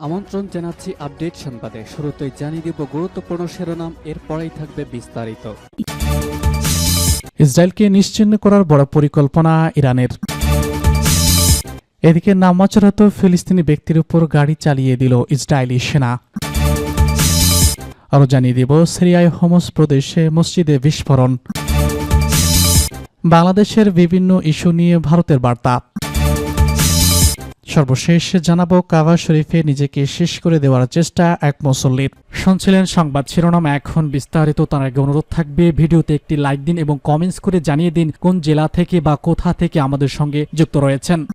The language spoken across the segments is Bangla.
আমন্ত্রণ জানাচ্ছি আপডেট সংবাদে। শুরুতেই জানিয়ে দিব গুরুত্বপূর্ণ শিরোনাম, এরপরেই থাকবে বিস্তারিত। ইসরায়েলকে নিশ্চিহ্ন করার বড় পরিকল্পনা ইরানের। এদিকে নামাচরত ফিলিস্তিনি ব্যক্তির উপর গাড়ি চালিয়ে দিল ইসরায়েলি সেনা। আরও জানিয়ে দিব, সিরিয়ায় হোমস প্রদেশে মসজিদে বিস্ফোরণ। বাংলাদেশের বিভিন্ন ইস্যু নিয়ে ভারতের বার্তা। সর্বশেষ জানাব কাবা শরীফে নিজেকে শেষ করে দেওয়ার চেষ্টা এক মুসল্লির। শুনছিলেন সংবাদ শিরোনাম, এখন বিস্তারিত, তার আগে অনুরোধ থাকবে, ভিডিওতে একটি লাইক দিন এবং কমেন্টস করে জানিয়ে দিন কোন জেলা থেকে বা কোথা থেকে আমাদের সঙ্গে যুক্ত রয়েছেন।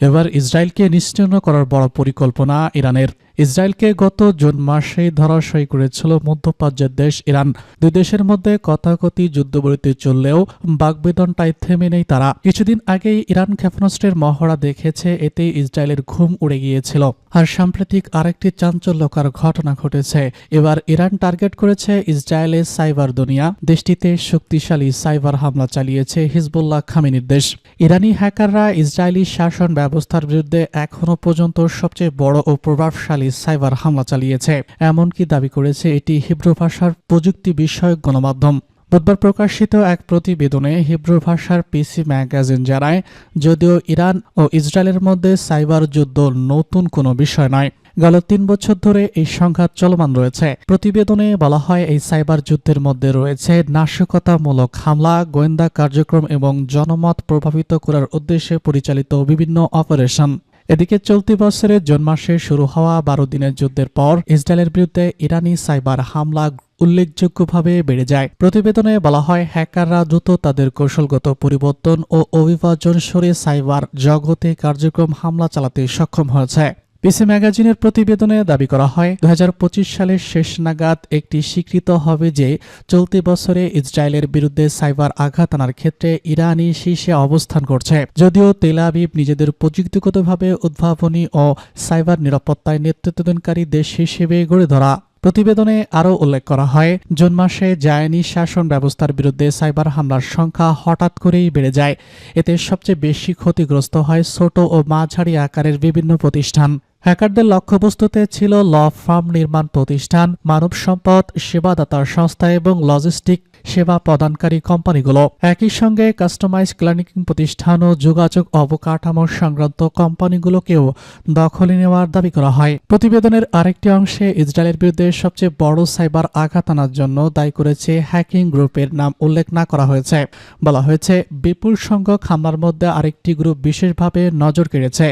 এবার ইসরায়েলকে নিশ্চিহ্ন করার বড় পরিকল্পনা ইরানের। ইসরায়েলকে গত জুন মাসে ধরাশয়ী করেছিল মধ্যপ্রাচ্যের দেশ ইরান। দুই দেশের মধ্যে কথাকথি যুদ্ধবিরতি চললেও বাগবেদনটাই থেমে নেই তারা। কিছুদিন আগেই ইরান ক্ষেপণাস্ত্রের মহড়া দেখেছে এতে ইসরায়েলের ঘুম উড়ে গিয়েছিল। আর সাম্প্রতিক আরেকটি চাঞ্চল্যকর ঘটনা ঘটেছে। এবার ইরান টার্গেট করেছে ইসরায়েলের সাইবার দুনিয়া। দেশটিতে শক্তিশালী সাইবার হামলা চালিয়েছে হিজবুল্লাহ খামিনির দেশ। ইরানি হ্যাকাররা ইসরায়েলি শাসন ব্যবস্থার বিরুদ্ধে এখনও পর্যন্ত সবচেয়ে বড় ও প্রভাবশালী সাইবার হামলা চালিয়েছে। এমনকি দাবি করেছে এটি হিব্রু ভাষার প্রযুক্তি বিষয়ক গণমাধ্যম। বুধবার প্রকাশিত এক প্রতিবেদনে হিব্রু ভাষার পিসি ম্যাগাজিন জানায়, যদিও ইরান ও ইসরায়েলের মধ্যে সাইবার যুদ্ধ নতুন কোনো বিষয় নয়। গত তিন বছর ধরে এই সংঘাত চলমান রয়েছে। প্রতিবেদনে বলা হয়, এই সাইবার যুদ্ধের মধ্যে রয়েছে নাশকতামূলক হামলা, গোয়েন্দা কার্যক্রম এবং জনমত প্রভাবিত করার উদ্দেশ্যে পরিচালিত বিভিন্ন অপারেশন। এদিকে চলতি বছরের জুন মাসে শুরু হওয়া বারো দিনের যুদ্ধের পর ইসরায়েলের বিরুদ্ধে ইরানি সাইবার হামলা উল্লেখযোগ্যভাবে বেড়ে যায়। প্রতিবেদনে বলা হয়, হ্যাকাররা দ্রুত তাদের কৌশলগত পরিবর্তন ও অভিভাজন সরে সাইবার জগতে কার্যক্রম হামলা চালাতে সক্ষম হয়েছে। পিসি ম্যাগাজিনের প্রতিবেদনে দাবি করা হয় দু হাজার পঁচিশ সালের শেষ নাগাদ একটি স্বীকৃত হবে যে চলতি বছরে ইসরায়েলের বিরুদ্ধে সাইবার আঘাত আনার ক্ষেত্রে ইরানই শীর্ষে অবস্থান করছে। যদিও তেল আবিব নিজেদের প্রযুক্তিগতভাবে উদ্ভাবনী ও সাইবার নিরাপত্তায় নেতৃত্বদানকারী দেশ হিসেবে গড়ে ধরা। প্রতিবেদনে আরও উল্লেখ করা হয়, জুন মাসে জায়নি শাসন ব্যবস্থার বিরুদ্ধে সাইবার হামলার সংখ্যা হঠাৎ করেই বেড়ে যায়। এতে সবচেয়ে বেশি ক্ষতিগ্রস্ত হয় ছোট ও মাঝারি আকারের বিভিন্ন প্রতিষ্ঠান। হ্যাকারদের লক্ষ্যবস্তুতে ছিল ল ফার্ম নির্মাণ প্রতিষ্ঠান, মানব সম্পদ, সেবাদাতার সংস্থা এবং লজিস্টিক সেবা প্রদানকারী কোম্পানিগুলো। একই সঙ্গে কাস্টমাইজ ক্লিনিকিং প্রতিষ্ঠান ও যোগাযোগ অবকাঠামো সংক্রান্ত কোম্পানিগুলোকেও দখলে নেওয়ার দাবি করা হয়। প্রতিবেদনের আরেকটি অংশে ইসরায়েলের বিরুদ্ধে সবচেয়ে বড় সাইবার আঘাত আনার জন্য দায়ী করেছে হ্যাকিং গ্রুপের নাম উল্লেখ না করা হয়েছে। বলা হয়েছে, বিপুল সংখ্যক হামলার মধ্যে আরেকটি গ্রুপ বিশেষভাবে নজর কেড়েছে।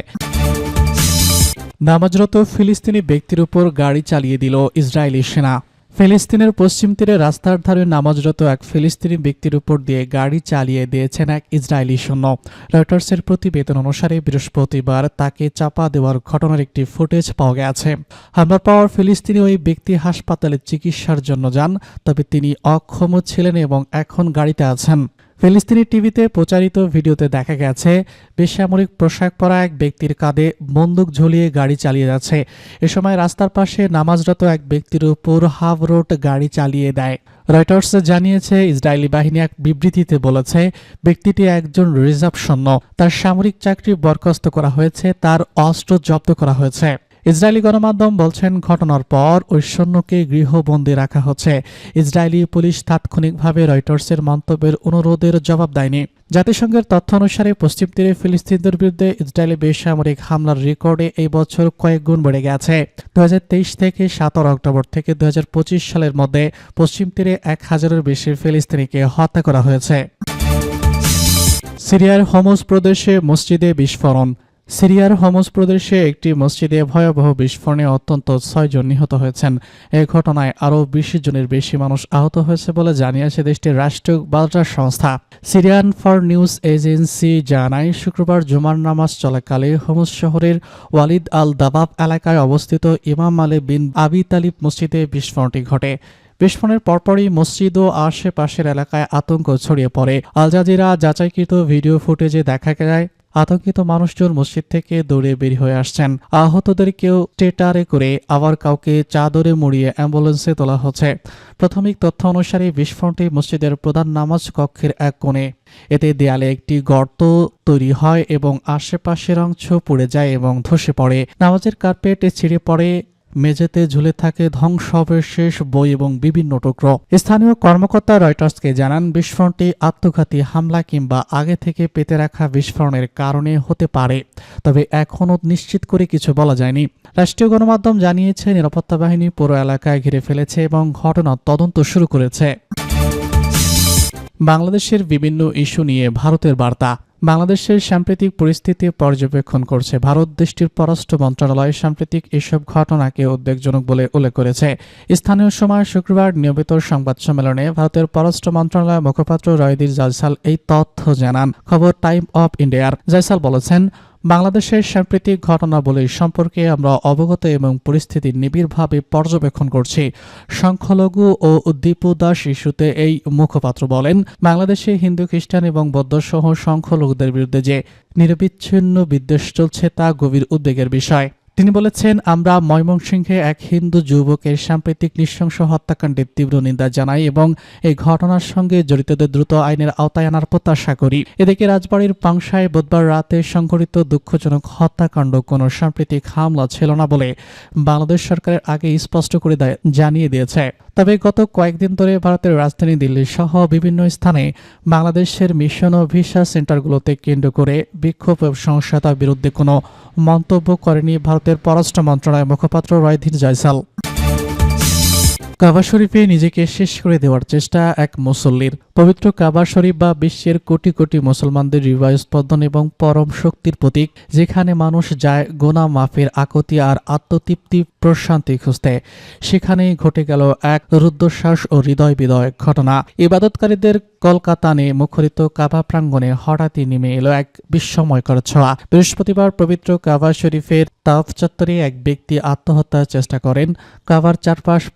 নামাজরত ফিলিস্তিনি ব্যক্তির উপর গাড়ি চালিয়ে দিল ইসরায়েলি সেনা। ফিলিস্তিনের পশ্চিম তীরে রাস্তার ধারে নামাজরত এক ফিলিস্তিনি ব্যক্তির উপর দিয়ে গাড়ি চালিয়ে দিয়েছেন এক ইসরায়েলি সৈন্য। রয়টার্সের প্রতিবেদন অনুসারে বৃহস্পতিবার তাকে চাপা দেওয়ার ঘটনার একটি ফুটেজ পাওয়া গেছে। হামলার পাওয়ার ফিলিস্তিনি ওই ব্যক্তি হাসপাতালে চিকিৎসার জন্য যান, তবে তিনি অক্ষম ছিলেন এবং এখন গাড়িতে আছেন। ফিলিস্তিনি টিভিতে প্রচারিত ভিডিওতে দেখা গেছে, বেসামরিক পোশাক পরা এক ব্যক্তির কাঁধে বন্দুক ঝুলিয়ে গাড়ি চালিয়ে যাচ্ছে। এ সময় রাস্তার পাশে নামাজরত এক ব্যক্তির উপর হাফ রোড গাড়ি চালিয়ে দেয়। রয়টার্স জানিয়েছে, ইসরায়েলি বাহিনী এক বিবৃতিতে বলেছে, ব্যক্তিটি একজন রিজার্ভ সৈন্য। তার সামরিক চাকরি বরখাস্ত করা হয়েছে, তার অস্ত্র জব্দ করা হয়েছে। ইসরায়েলি গণমাধ্যম বলছেন, ঘটনার পর ওই সৈন্যকে গৃহবন্দী রাখা হচ্ছে। ইসরায়েলি পুলিশ তাৎক্ষণিকভাবে রয়টার্সের মন্তব্যের অনুরোধের জবাব দেয়নি। জাতিসংঘের তথ্য অনুসারে পশ্চিম তীরে ফিলিস্তিনদের বিরুদ্ধে ইসরায়েলি বেসামরিক হামলার রেকর্ডে এই বছর কয়েক গুণ বেড়ে গেছে। দু হাজার তেইশ থেকে সতেরো অক্টোবর থেকে দু হাজার পঁচিশ সালের মধ্যে পশ্চিম তীরে এক হাজারের বেশি ফিলিস্তিনিকে হত্যা করা হয়েছে। সিরিয়ার হোমস প্রদেশে মসজিদে বিস্ফোরণ। সিরিয়ার হোমস প্রদেশে একটি মসজিদে ভয়াবহ বিস্ফোরণে অত্যন্ত ছয়জন নিহত হয়েছেন। এ ঘটনায় আরও বিশ জনের বেশি মানুষ আহত হয়েছে বলে জানিয়েছে দেশটির রাষ্ট্রীয় বার্তা সংস্থা। সিরিয়ান ফর নিউজ এজেন্সি জানায়, শুক্রবার জুমার নামাজ চলাকালে হোমস শহরের ওয়ালিদ আল দাবাব এলাকায় অবস্থিত ইমাম আলে বিন আবি তালিব মসজিদে বিস্ফোরণটি ঘটে। বিস্ফোরণের পরপরই মসজিদ ও আশেপাশের এলাকায় আতঙ্ক ছড়িয়ে পড়ে। আল জাজিরা যাচাইকৃত ভিডিও ফুটেজে দেখা যায় আতঙ্কিত মানুষজন মসজিদ থেকে দৌড়ে বের হয়ে আসছেন। আহতদের কেউ স্টেটারে করে আবার কাউকে চাদরে মুড়িয়ে অ্যাম্বুলেন্সে তোলা হচ্ছে। প্রাথমিক তথ্য অনুসারে বিস্ফোরণটি মসজিদের প্রধান নামাজ কক্ষের এক কোণে। এতে দেয়ালে একটি গর্ত তৈরি হয় এবং আশেপাশের অংশ পুড়ে যায় এবং ধসে পড়ে। নামাজের কার্পেট ছিঁড়ে পড়ে মেঝেতে ঝুলে থাকে ধ্বংসাবশেষ বই এবং বিভিন্ন টুকরো। স্থানীয় কর্মকর্তা রয়টার্সকে জানান, বিস্ফোরণটি আত্মঘাতী হামলা কিংবা আগে থেকে পেতে রাখা বিস্ফোরণের কারণে হতে পারে, তবে এখনও নিশ্চিত করে কিছু বলা যায়নি। রাষ্ট্রীয় গণমাধ্যম জানিয়েছে, নিরাপত্তা বাহিনী পুরো এলাকায় ঘিরে ফেলেছে এবং ঘটনার তদন্ত শুরু করেছে। বাংলাদেশের বিভিন্ন ইস্যু নিয়ে ভারতের বার্তা। বাংলাদেশের সাম্প্রতিক পরিস্থিতি পর্যবেক্ষণ করছে। ভারত দেশটির পররাষ্ট্র মন্ত্রণালয় সাম্প্রতিক এসব ঘটনাকে উদ্বেগজনক বলে উল্লেখ করেছে। স্থানীয় সময় শুক্রবার নিয়মিত সংবাদ সম্মেলনে ভারতের পররাষ্ট্র মন্ত্রণালয়ের মুখপাত্র রয়দির জালসাল এই তথ্য জানান। খবর টাইম অফ ইন্ডিয়ার। জয়সাল বলেছেন বাংলাদেশের সাম্প্রতিক ঘটনাবলী সম্পর্কে আমরা অবগত এবং পরিস্থিতি নিবিড়ভাবে পর্যবেক্ষণ করছি। সংখ্যালঘু ও দীপুদাস ইস্যুতে এই মুখপাত্র বলেন, বাংলাদেশে হিন্দু, খ্রিস্টান এবং বৌদ্ধসহ সংখ্যালঘুদের বিরুদ্ধে যে নিরবিচ্ছিন্ন বিদ্বেষ চলছে তা গভীর উদ্বেগের বিষয়। তিনি বলেছেন, আমরা ময়মনসিংহে এক হিন্দু যুবকের সাম্প্রতিক নৃশংস হত্যাকাণ্ডের তীব্র নিন্দা জানাই এবং এই ঘটনার সঙ্গে জড়িতদের দ্রুত আইনের আওতায় আনার প্রত্যাশা করি। এদিকে রাজবাড়ির পাংশায় বুধবার রাতে সংঘটিত দুঃখজনক হত্যাকাণ্ড কোনো সাম্প্রতিক হামলা ছিল না বলে বাংলাদেশ সরকারের আগে স্পষ্ট করে জানিয়ে দিয়েছে। তবে গত কয়েকদিন ধরে ভারতের রাজধানী দিল্লি সহ বিভিন্ন স্থানে বাংলাদেশের মিশন ও ভিসা সেন্টারগুলোতে কেন্দ্র করে বিক্ষোভ ও সহিংসতার বিরুদ্ধে কোনো মন্তব্য করেনি ভারতের পররাষ্ট্র মন্ত্রণালয়ের মুখপাত্র রয়ধীর জয়সাল। কাবা শরীফে নিজেকে শেষ করে দেওয়ার চেষ্টা এক মুসল্লির। পবিত্র কাবা শরীফ বা বিশ্বের কোটি কোটি মুসলমানদের হৃদয় স্পন্দন এবং পরম শক্তির প্রতীক, যেখানে মানুষ যায় গোনা মাফের আকতি আর আত্মতৃপ্তি প্রশান্তি খুঁজতে। সেখানেই ঘটে গেল এক রুদ্ধশ্বাস ও হৃদয় বিদয় ঘটনা। ইবাদতকারীদের কলকাতানে মুখরিত কাবা প্রাঙ্গণে হঠাৎই নেমে এলো এক বিস্ময়কর ছোঁয়া। বৃহস্পতিবার পবিত্র কাবা শরীফের তাফ চত্বরে এক ব্যক্তি আত্মহত্যার চেষ্টা করেন। কাবার চারপাশ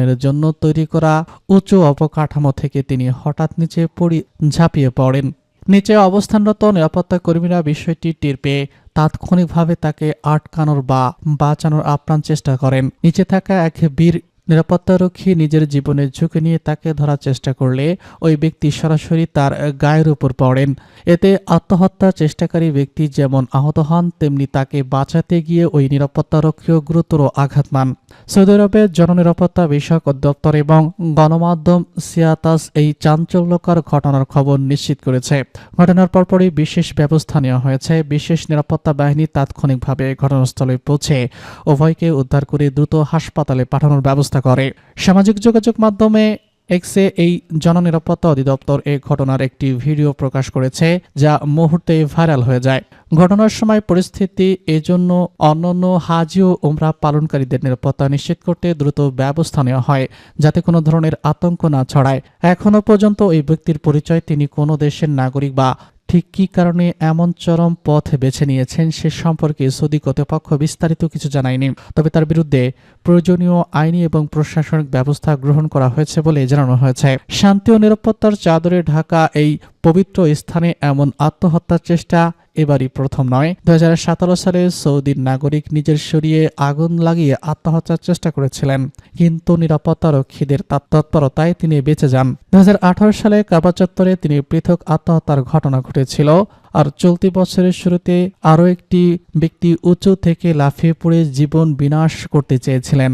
প্রদক্ষিণের জন্য তৈরি করা উঁচু অবকাঠামো থেকে তিনি হঠাৎ নিচে পড়ি, ঝাঁপিয়ে পড়েন। নিচে অবস্থানরত নিরাপত্তা কর্মীরা বিষয়টি টের পেয়ে তাৎক্ষণিকভাবে তাকে আটকানোর বা বাঁচানোর আপ্রাণ চেষ্টা করেন। নিচে থাকা এক বীর নিরাপত্তারক্ষী নিজের জীবনের ঝুঁকি নিয়ে তাকে ধরার চেষ্টা করলে ওই ব্যক্তি সরাসরি তার গায়ের উপর পড়েন। এতে আত্মহত্যার চেষ্টাকারী ব্যক্তি যেমন আহত হন, তেমনি তাকে বাঁচাতে গিয়ে ওই নিরাপত্তারক্ষীও গুরুতর আঘাত পান। সৌদি আরবের জননিরাপত্তা বিষয়ক দপ্তর এবং গণমাধ্যম সিয়াতাস এই চাঞ্চল্যকর ঘটনার খবর নিশ্চিত করেছে। ঘটনার পরপরই বিশেষ ব্যবস্থা নেওয়া হয়েছে। বিশেষ নিরাপত্তা বাহিনী তাৎক্ষণিকভাবে ঘটনাস্থলে পৌঁছে উভয়কে উদ্ধার করে দ্রুত হাসপাতালে পাঠানোর ব্যবস্থা করে। সামাজিক যোগাযোগ মাধ্যমে এক্সে এই জননিরাপত্তা অধিদপ্তর এই ঘটনার একটি ভিডিও প্রকাশ করেছে, যা মুহূর্তে ভাইরাল হয়ে যায়। ঘটনার সময় পরিস্থিতি এজন্য অন্যান্য হাজি ও উমরা পালনকারীদের নিরাপত্তা নিশ্চিত করতে দ্রুত ব্যবস্থা নেওয়া হয়, যাতে কোনো ধরনের আতঙ্ক না ছড়ায়। এখনও পর্যন্ত এই ব্যক্তির পরিচয় তিনি কোনো দেশের নাগরিক বা ঠিক কী কারণে এমন চরম পথ বেছে নিয়েছেন সে সম্পর্কে সৌদি কর্তৃপক্ষ বিস্তারিত কিছু জানায়নি। তবে তার বিরুদ্ধে প্রয়োজনীয় আইনি এবং প্রশাসনিক ব্যবস্থা গ্রহণ করা হয়েছে বলে জানানো হয়েছে। শান্তি ও নিরাপত্তার চাদরে ঢাকা এই পবিত্র স্থানে এমন আত্মহত্যার চেষ্টা এবারই প্রথম নয়। দু সালে সৌদির নাগরিক নিজের শরীরে আগুন লাগিয়ে আত্মহত্যার চেষ্টা করেছিলেন, কিন্তু নিরাপত্তারক্ষীদের তার তৎপরতায় তিনি বেঁচে যান। দু হাজার আঠারো সালে কাবা চত্বরে তিনি পৃথক আত্মহত্যার ঘটনা ঘটেছিল, আর চলতি বছরের শুরুতে আরও একটি ব্যক্তি উঁচু থেকে লাফিয়ে পড়ে জীবন বিনাশ করতে চেয়েছিলেন।